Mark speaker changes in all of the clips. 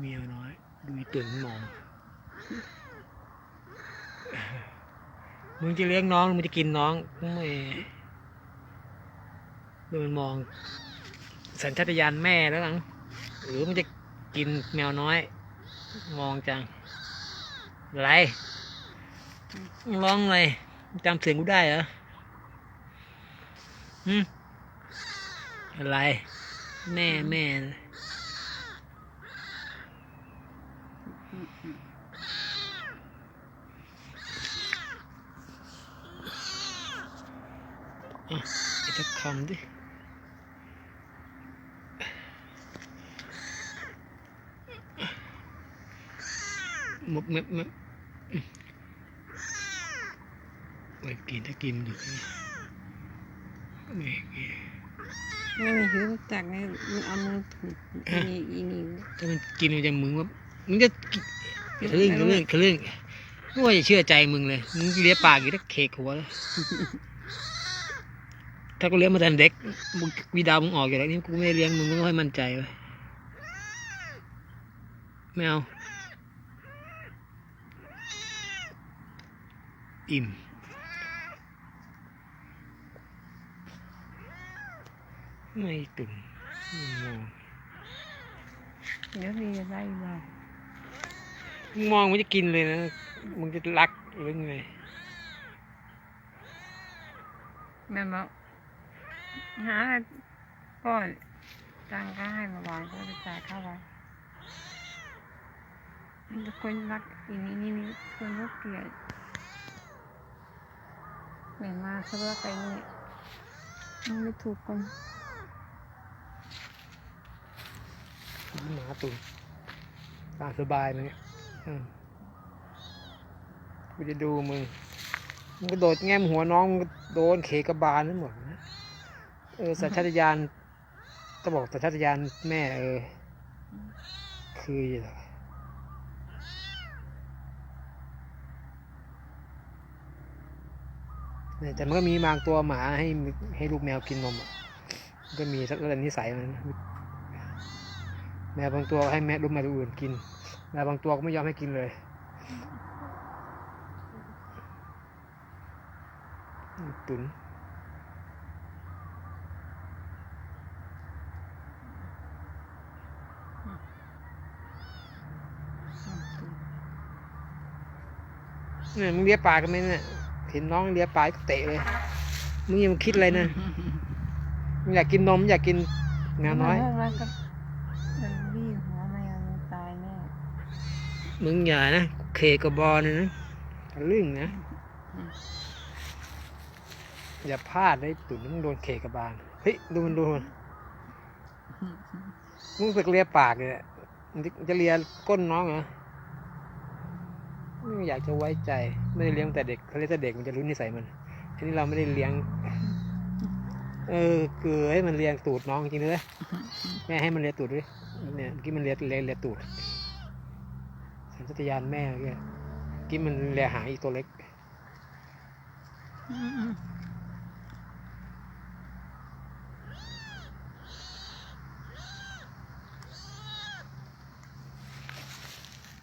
Speaker 1: เมียวน้อย ดูอีตึงมอง มึงจะเลี้ยงน้อง มึงจะกินน้องไม่ดูมันมอง สัญชาตญาณแม่แล้วนังหรือมันจะกินแมวน้อย มองจัง อะไร ร้องอะไรจำเสียงกูได้เหรอหืมอะไรแน่แม่ อะอีกสักคำดิมุกเม็บเม็บไม่กินถ้ากินอยู่ไม่กิน
Speaker 2: ไม่หิวจักเนี่ยมันเอามือถูกอีนี่อีนี่
Speaker 1: ถ้ามันกินมันจะมึงว่ามึงจะ ทะลึ่งทะลึ่งทะลึ่งไม่ว่าจะเชื่อใจมึงเลย มึงเลี้ยปากอยู่ถ้าเคกหัวเลยถ้ากูเลี้ยงมาแต่เด็กมึงวีดาวมึงออกอยู่แล้วนี่กูไม่ได้เลี้ยงมึงมึงก็ให้มั่นใจไว้ยไม่เอา อิ่มไม่ตุ่มไม่มอง
Speaker 2: เดี๋ยวมีอะไรบ้าง
Speaker 1: มึงมองมันจะกินเลยนะ มึงจะรักหรือไง
Speaker 2: แม่บอกหาก่อนตังก็ให้มาวางก็ไปจ่ายค่าไว้มันจะคนรักอีนี่นี่นี่คนรักเกลียดแม่มาเขารักไปนี่มันไม่ถูกกัน
Speaker 1: หมาตุ่มตามสบายนะเนี่ยอืม กูจะดูมึง มึงกระโดดแง้มหัวน้องมึงก็โดนเขกระบาลนั่นหมดนะ เออสัญชาตญาณก็บอกสัญชาตญาณแม่ เออ คืออเนี่ยแต่มันก็มีบางตัวหมาให้ให้ลูกแมวกินนมอะก็มีสักระดับนิสัยมันแมวบางตัวให้แม่ลูกแมวตัวอื่นกิน แมวบางตัวก็ไม่ยอมให้กินเลยตุนเนี่ยมึงเลียปากันไหมเนี่ยเห็นน้องเลียปากก็เตะเลย มึงยังคิดอะไรนะมึงอยากกินนมอยากกินแมวน้อย
Speaker 2: มันก็มันบี้หัวแมวมันตายแน่
Speaker 1: มึงอย่านะ เคกระบอลนะทะลึ่งนะ อย่าพลาดเลยตุ่นมึงโดนเคกระบาลเฮ้ยดูมันดูมันมึงสึกเลียปากเลยจะเลียก้นน้องเหรอไม่อยากจะไว้ใจ ไม่ได้เลี้ยงแต่เด็กเขาเลี้ยงแต่เด็กมันจะรู้นิสัยมันทีนี้เราไม่ได้เลี้ยง เออเกลือให้มันเลียงตูดน้องจริงเลยแม่ให้มันเลียตูดด้วยเนี่ยเมื่อกี้มันเลียเลียเลียตูด สัญชาตญาณแม่เนี่ยกินมันแลหางอีกตัวเล็ก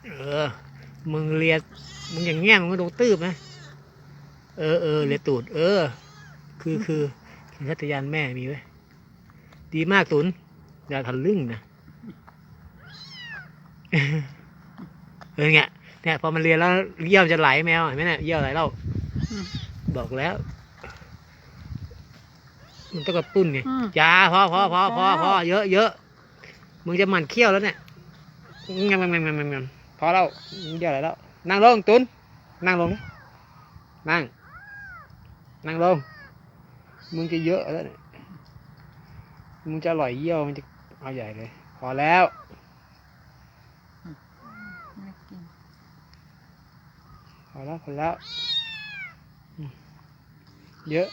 Speaker 1: เออ มึงเลียมึงอย่างเงี้ยมึงก็โดนตืบนะ เออเออเลียตูด เออ คือคือสัญชาตญาณแม่มีไว้ดีมากตุนอย่าทะลึ่งนะ เออเนี่ยเนี่ยพอมันเรียนแล้วเยี่ยวจะไหลแมวเห็นไหมเนี่ยเยี่ยวไหลแล้ว
Speaker 2: อืม
Speaker 1: บอกแล้ว มันต้องกระตุ้นไง
Speaker 2: อืม
Speaker 1: จ้าพอพอพอพอ
Speaker 2: แล้ว
Speaker 1: พอเยอะเยอะมึงจะหมั่นเคี้ยวแล้วเนี่ยงำงำงำงำงำพอแล้วมึงเยี่ยวไหลแล้ว นั่งลงตุนนั่งลงนะนั่ง นั่งลง มึงจะเยอะแล้วเนี่ยมึงจะอร่อยเยี่ยวมันจะเอาใหญ่เลย พอแล้ว
Speaker 2: ไม่กิน
Speaker 1: พอแล้วพอแล้วเยอะ